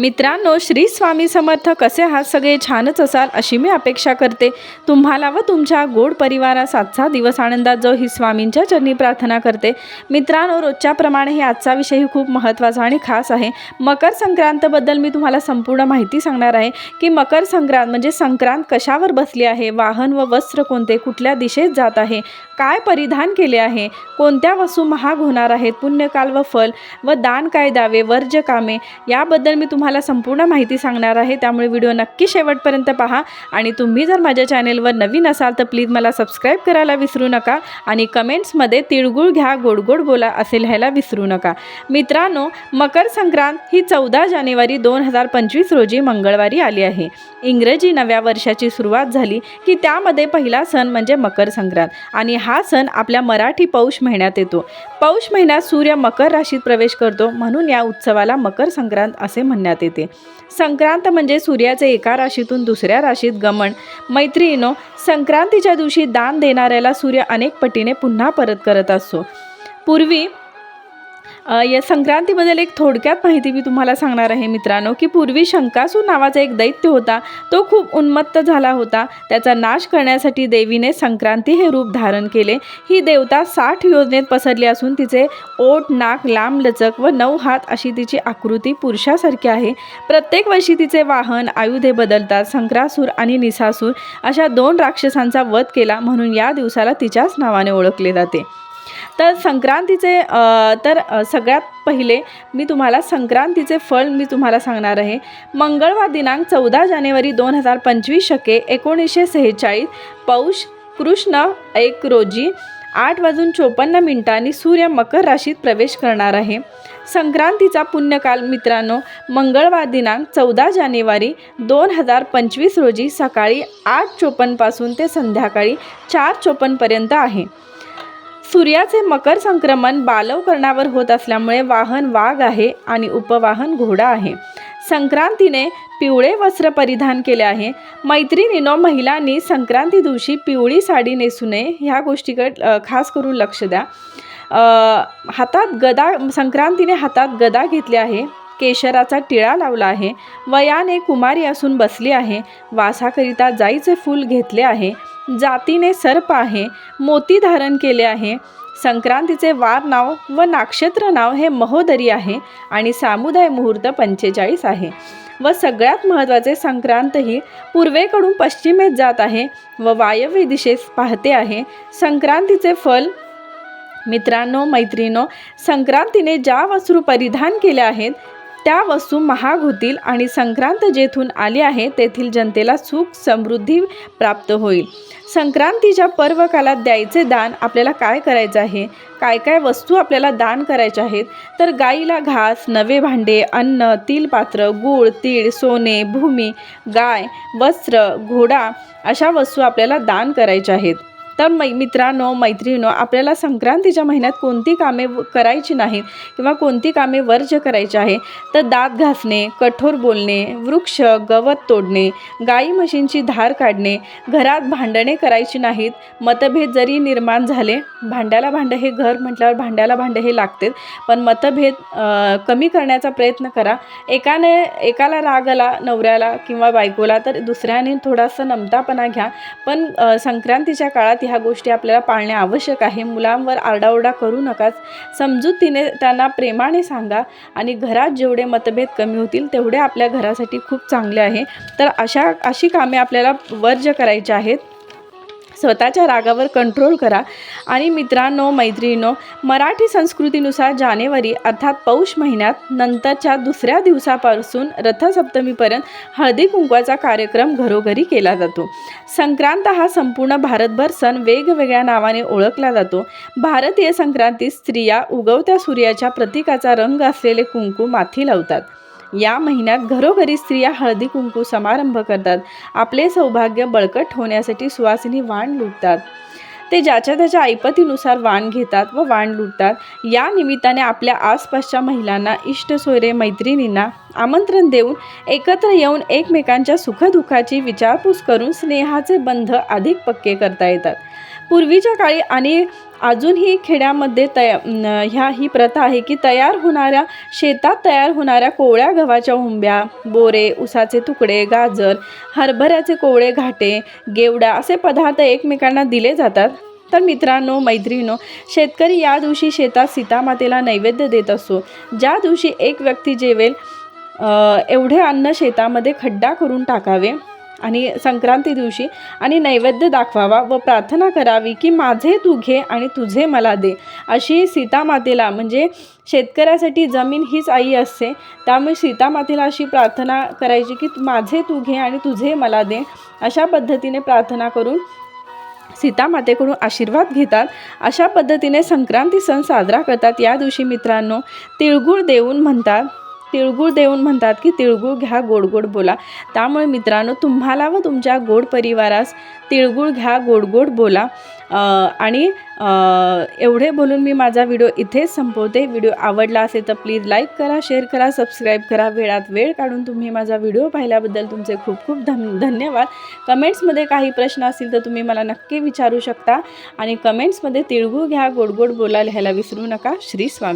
मित्रांनो श्री स्वामी समर्थ कसे आहात? सगळे छानच असाल अशी मी अपेक्षा करते. तुम्हाला व तुमच्या गोड परिवारा आजचा दिवस आनंदात जो ही स्वामींच्या चरणी प्रार्थना करते. मित्रांनो रोजच्याप्रमाणे हे आजचा विषयही खूप महत्त्वाचा आणि खास आहे. मकर संक्रांतबद्दल मी तुम्हाला संपूर्ण माहिती सांगणार आहे की मकर संक्रांत म्हणजे संक्रांत कशावर बसली आहे? वाहन व वस्त्र कोणते? कुठल्या दिशेत जात आहे? काय परिधान केले आहे? कोणत्या वस्तू महाग होणार आहेत? पुण्यकाल व फल व दान काय द्यावे? वर्ज कामे याबद्दल मी तुम्हाला संपूर्ण माहिती सांगणार आहे. त्यामुळे व्हिडिओ नक्की शेवटपर्यंत पहा. आणि तुम्ही जर माझ्या चॅनेलवर नवीन असाल तर प्लीज मला सबस्क्राईब करायला विसरू नका आणि कमेंट्समध्ये तिळगुळ घ्या गोड गोड बोला असे लिहायला विसरू नका. मित्रांनो मकर संक्रांत ही चौदा जानेवारी दोन हजार पंचवीस रोजी मंगळवारी आली आहे. इंग्रजी नव्या वर्षाची सुरुवात झाली की त्यामध्ये पहिला सण म्हणजे मकर संक्रांत आणि हा सण आपल्या मराठी पौष महिन्यात येतो. पौष महिन्यात सूर्य मकर राशीत प्रवेश करतो म्हणून या उत्सवाला मकर संक्रांत असे म्हणण्यात येते. संक्रांत म्हणजे सूर्याचे एका राशीतून दुसऱ्या राशीत गमन. मैत्रिणीनो संक्रांतीच्या दिवशी दान देणाऱ्याला सूर्य अनेक पटीने पुन्हा परत करत असतो. पूर्वी या संक्रांतीबद्दल एक थोडक्यात माहिती मी तुम्हाला सांगणार आहे मित्रांनो की पूर्वी शंकासूर नावाचा एक दैत्य होता. तो खूप उन्मत्त झाला होता. त्याचा नाश करण्यासाठी देवीने संक्रांती हे रूप धारण केले. ही देवता साठ योजनेत पसरली असून तिचे ओट नाक लांब लचक व नऊ हात अशी तिची आकृती पुरुषासारखी आहे. प्रत्येक वर्षी तिचे वाहन आयुधे बदलतात. संक्रासूर आणि निसासूर अशा दोन राक्षसांचा वध केला म्हणून या दिवसाला तिच्याच नावाने ओळखले जाते. तर संक्रांतीचे तर सगळ्यात पहिले मी तुम्हाला संक्रांतीचे फळ मी तुम्हाला सांगणार आहे. मंगळवार दिनांक चौदा जानेवारी दोन हजार पंचवीस शके एकोणीसशे सेहेचाळीस पौष कृष्ण एक रोजी आठ वाजून चोपन्न मिनिटांनी सूर्य मकर राशीत प्रवेश करणार आहे. संक्रांतीचा पुण्यकाल मित्रांनो मंगळवार दिनांक चौदा जानेवारी दोन हजार पंचवीस रोजी सकाळी आठ चोपन्नपासून ते संध्याकाळी चार चोपन्नपर्यंत आहे. सूर्याचे मकर संक्रमण बालवकरणावर होत असल्यामुळे वाहन वाघ आहे आणि उपवाहन घोडा आहे. संक्रांतीने पिवळे वस्त्र परिधान केले आहे. मैत्रिणीनो महिलांनी संक्रांती दिवशी पिवळी साडी नेसू नये ह्या गोष्टीकडे खास करून लक्ष द्या. हातात गदा संक्रांतीने हातात गदा घेतली आहे. केशराचा टिळा लावला आहे. वयाने कुमारी असून बसली आहे. वासाकरिता जाईचे फूल घेतले आहे. जातीने सर्प आहे मोती धारण केले आहे. संक्रांतीचे वार नाव व नक्षत्र नाव हे महोदरी आहे आणि सामुदाय मुहूर्त पंचेचाळीस आहे व सगळ्यात महत्त्वाचे संक्रांत ही पूर्वेकडून पश्चिमेत जात आहे व वायव्य दिशेस पाहते आहे. संक्रांतीचे फल मित्रांनो मैत्रिणो संक्रांतीने ज्या वस्त्रू परिधान केल्या आहेत त्या वस्तू महाग होतील आणि संक्रांत जेथून आली आहे तेथील जनतेला सुख समृद्धी प्राप्त होईल. संक्रांतीच्या पर्वकालात द्यायचे दान आपल्याला काय करायचं आहे? काय काय वस्तू आपल्याला दान करायच्या आहेत? तर गाईला घास नवे भांडे अन्न तिलपात्र गूळ तीळ सोने भूमी गाय वस्त्र घोडा अशा वस्तू आपल्याला दान करायच्या आहेत. तर मै मित्रांनो मैत्रिणीनो आपल्याला संक्रांतीच्या महिन्यात कोणती कामे व- करायची नाहीत किंवा कोणती कामे वर्ज्य करायची आहे तर दात घासणे कठोर बोलणे वृक्ष गवत तोडणे गाई म्हशींची धार काढणे घरात भांडणे करायची नाहीत मतभेद जरी निर्माण झाले भांड्याला भांडं हे घर म्हटल्यावर भांड्याला भांडं हे लागते पण मतभेद कमी करण्याचा प्रयत्न करा. एकाने एकाला राग आला नवऱ्याला किंवा बायकोला तर दुसऱ्याने थोडासा नमतापणा घ्या पण संक्रांतीच्या काळात ह्या गोष्टी आपल्याला पाळणे आवश्यक आहे. मुलांवर आरडाओरडा करू नकाच. समजूतीने त्यांना प्रेमाने सांगा आणि घरात जेवढे मतभेद कमी होतील तेवढे आपल्या घरासाठी खूप चांगले आहे. तर अशा अशी कामे आपल्याला वर्ज्य करायची आहेत. स्वतःच्या रागावर कंट्रोल करा. आणि मित्रांनो मैत्रिणीनो मराठी संस्कृतीनुसार जानेवारी अर्थात पौष महिन्यात नंतरच्या दुसऱ्या दिवसापासून रथसप्तमीपर्यंत हळदी कुंकवाचा कार्यक्रम घरोघरी केला जातो. संक्रांत हा संपूर्ण भारतभर सण वेगवेगळ्या नावाने ओळखला जातो. भारतीय संक्रांतीत स्त्रिया उगवत्या सूर्याच्या प्रतीकाचा रंग असलेले कुंकू माथी लावतात. या महिन्यात घरोघरी स्त्रिया हळदी कुंकू समारंभ करतात. आपले सौभाग्य बळकट होण्यासाठी सुवासिनी वाण लुटतात. ते ज्याच्या त्याच्या ऐपतीनुसार वाण घेतात व वाण लुटतात. या निमित्ताने आपल्या आसपासच्या महिलांना इष्ट सोयरे मैत्रिणींना आमंत्रण देऊन एकत्र येऊन एकमेकांच्या सुखदुःखाची विचारपूस करून स्नेहाचे बंध अधिक पक्के करता येतात. पूर्वीच्या काळी आणि अजूनही खेड्यामध्ये तया ह्या ही प्रथा आहे की तयार होणाऱ्या शेतात तयार होणाऱ्या कोवळ्या गव्हाच्या हुंब्या बोरे उसाचे तुकडे गाजर हरभऱ्याचे कोवळे घाटे गेवडा असे पदार्थ एकमेकांना दिले जातात. तर मित्रांनो मैत्रिणो शेतकरी या दिवशी शेतात सीतामातेला नैवेद्य देत असतो ज्या दिवशी एक व्यक्ती जेवेल एवढे अन्न शेतामध्ये खड्डा करून टाकावे आणि संक्रांती दिवशी आणि नैवेद्य दाखवावा व प्रार्थना करावी की माझे तू घे आणि तुझे मला दे. अशी सीतामातेला म्हणजे शेतकऱ्यासाठी जमीन हीच आई असते त्यामुळे सीतामातेला अशी प्रार्थना करायची की माझे तू घे आणि तुझे मला दे. अशा पद्धतीने प्रार्थना करून सीतामातेकडून आशीर्वाद घेतात. अशा पद्धतीने संक्रांती सण साजरा करतात. या दिवशी मित्रांनो तिळगुळ देऊन म्हणतात तिळगुळ देऊन म्हणतात की तिळगुळ घ्या गोड गोड बोला. त्यामुळे मित्रांनो तुम्हाला व तुमच्या गोड परिवारास तिळगुळ घ्या गोड गोड बोला. आणि एवढे बोलून मी माझा व्हिडिओ इथेच संपवते. व्हिडिओ आवडला असेल तर प्लीज लाईक करा शेअर करा सबस्क्राईब करा. वेळात वेळ काढून तुम्ही माझा व्हिडिओ पाहिल्याबद्दल तुमचे खूप खूप धन धन्यवाद. कमेंट्समध्ये काही प्रश्न असतील तर तुम्ही मला नक्की विचारू शकता. आणि कमेंट्समध्ये तिळगुळ घ्या गोड गोड बोला लिहायला विसरू नका. श्री स्वामी.